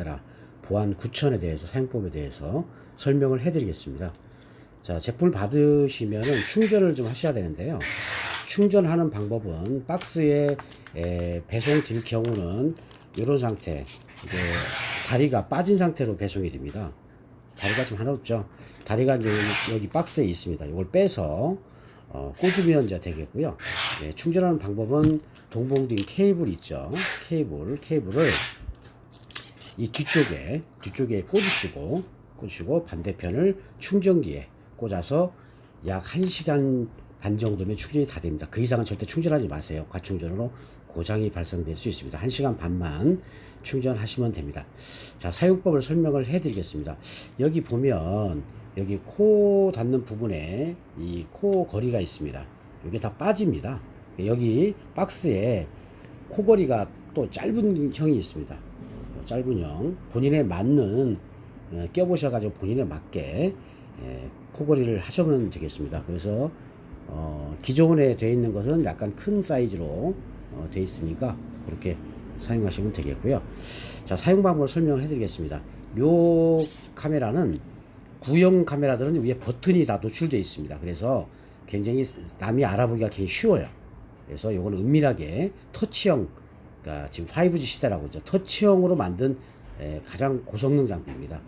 카메라 보안 9000에 대해서 사용법에 대해서 설명을 해드리겠습니다. 자 제품을 받으시면은 충전을 좀 하셔야 되는데요. 충전하는 방법은 박스에 에, 배송될 경우는 이런 상태 이제 다리가 빠진 상태로 배송이 됩니다. 다리가 지금 하나 없죠. 다리가 이제 여기, 박스에 있습니다. 이걸 빼서 어, 꽂으면 이제 되겠고요. 예, 충전하는 방법은 동봉딩 케이블 있죠. 케이블 케이블을 이 뒤쪽에 뒤쪽에 꽂으시고 꽂으시고 반대편을 충전기에 꽂아서 약 1시간 반 정도면 충전이 다 됩니다. 그 이상은 절대 충전하지 마세요. 과충전으로 고장이 발생될 수 있습니다. 1시간 반만 충전하시면 됩니다. 자, 사용법을 설명을 해 드리겠습니다. 여기 보면 여기 코 닿는 부분에 이 코 거리가 있습니다. 이게 다 빠집니다. 여기 박스에 코거리가 또 짧은 형이 있습니다. 어, 짧은 형 본인에 맞는 어, 껴보셔가지고 본인에 맞게 에, 코거리를 하시면 되겠습니다. 그래서 어, 기존에 되어 있는 것은 약간 큰 사이즈로 어, 되어 있으니까 그렇게 사용하시면 되겠고요. 자 사용 방법을 설명을 해드리겠습니다. 요 카메라는 구형 카메라들은 위에 버튼이 다 노출되어 있습니다. 그래서 굉장히 남이 알아보기가 굉장히 쉬워요. 그래서 요거는 은밀하게 터치형, 그러니까 지금 5G 시대라고 이제 터치형으로 만든 에, 가장 고성능 장비입니다.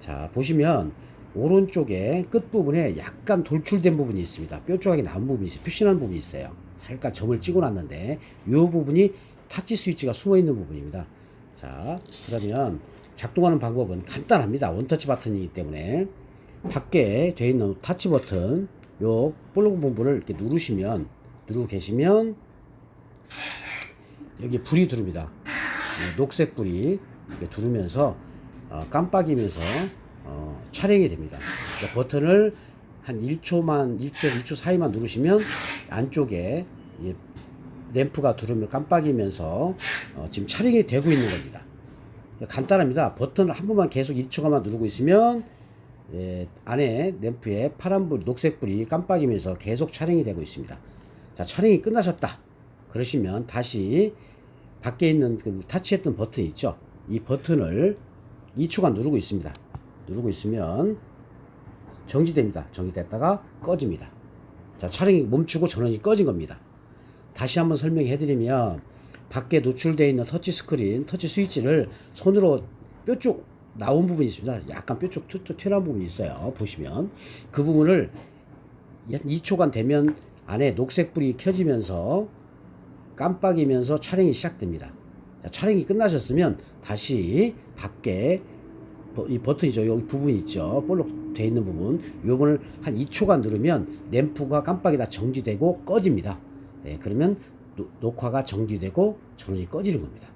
자 보시면 오른쪽에 끝 부분에 약간 돌출된 부분이 있습니다. 뾰족하게 나온 부분이 있어요. 표시난 부분이 있어요. 살짝 점을 찍어놨는데 이 부분이 타치 스위치가 숨어 있는 부분입니다. 자 그러면 작동하는 방법은 간단합니다. 원터치 버튼이기 때문에 밖에 되어 있는 타치 버튼 요 볼록 부분을 이렇게 누르시면 누르고 계시면 여기 불이. 네, 녹색 불이 두르면서 어, 깜빡이면서 어, 촬영이 됩니다. 그러니까 버튼을 한 1초만 1초 2초 사이만 누르시면 안쪽에 이 램프가 두르면 깜빡이면서 어, 지금 촬영이 되고 있는 겁니다. 간단합니다. 버튼을 한 번만 계속 1초간만 누르고 있으면 예, 안에 램프에 파란불, 녹색불이 깜빡이면서 계속 촬영이 되고 있습니다. 자, 촬영이 끝나셨다. 그러시면 다시 밖에 있는 그 타치했던 버튼 있죠? 이 버튼을 2초간 누르고 있습니다. 누르고 있으면 정지됩니다. 정지됐다가 꺼집니다. 자, 촬영이 멈추고 전원이 꺼진 겁니다. 다시 한번 설명해 드리면 밖에 노출되어 있는 터치 스크린, 터치 스위치를 손으로 뾰족 나온 부분이 있습니다. 약간 뾰족 튀- 튀어나온 부분이 있어요. 보시면 그 부분을 한 2초간 되면 안에 녹색 불이 켜지면서 깜빡이면서 촬영이 시작됩니다. 자, 촬영이 끝나셨으면 다시 밖에 버- 이 버튼이죠. 여기 부분이 있죠. 볼록 돼 있는 부분. 요거를 한 2초간 누르면 램프가 깜빡이 다 정지되고 꺼집니다. 네, 그러면 노- 녹화가 정지되고 전원이 꺼지는 겁니다.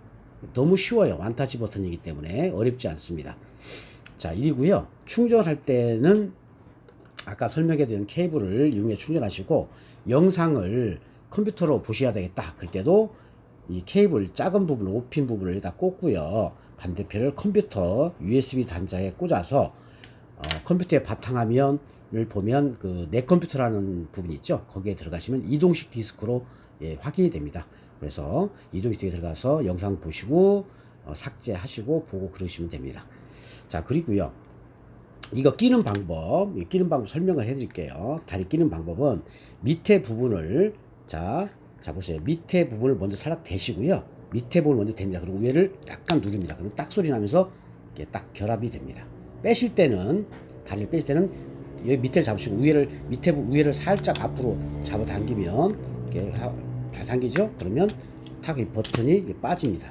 너무 쉬워요. 완타치 버튼이기 때문에 어렵지 않습니다. 자, 1이고요. 충전할 때는 아까 설명해드린 케이블을 이용해 충전하시고 영상을 컴퓨터로 보셔야 되겠다. 그럴 때도 이 케이블 작은 부분, 5핀 부분을 여기다 꽂고요. 반대편을 컴퓨터 USB 단자에 꽂아서 어, 컴퓨터의 바탕화면을 보면 그 내 컴퓨터라는 부분이 있죠. 거기에 들어가시면 이동식 디스크로 예, 확인이 됩니다. 그래서 이동식 디스크에 들어가서 영상 보시고 어, 삭제하시고 보고 그러시면 됩니다. 자 그리고요. 이거 끼는 방법, 이 끼는 방법 설명을 해드릴게요. 다리 끼는 방법은 밑에 부분을 자, 자 보세요. 밑에 부분을 먼저 살짝 대시고요. 밑에 부분을 먼저 댑니다. 그리고 위를 약간 누릅니다. 그럼 딱 소리 나면서 이게 딱 결합이 됩니다. 빼실 때는 다리를 빼실 때는 여기 밑에를 잡으시고 위를 밑에 부- 위를 살짝 앞으로 잡아 당기면 이렇게 하- 당기죠. 그러면 탁이 버튼이 빠집니다.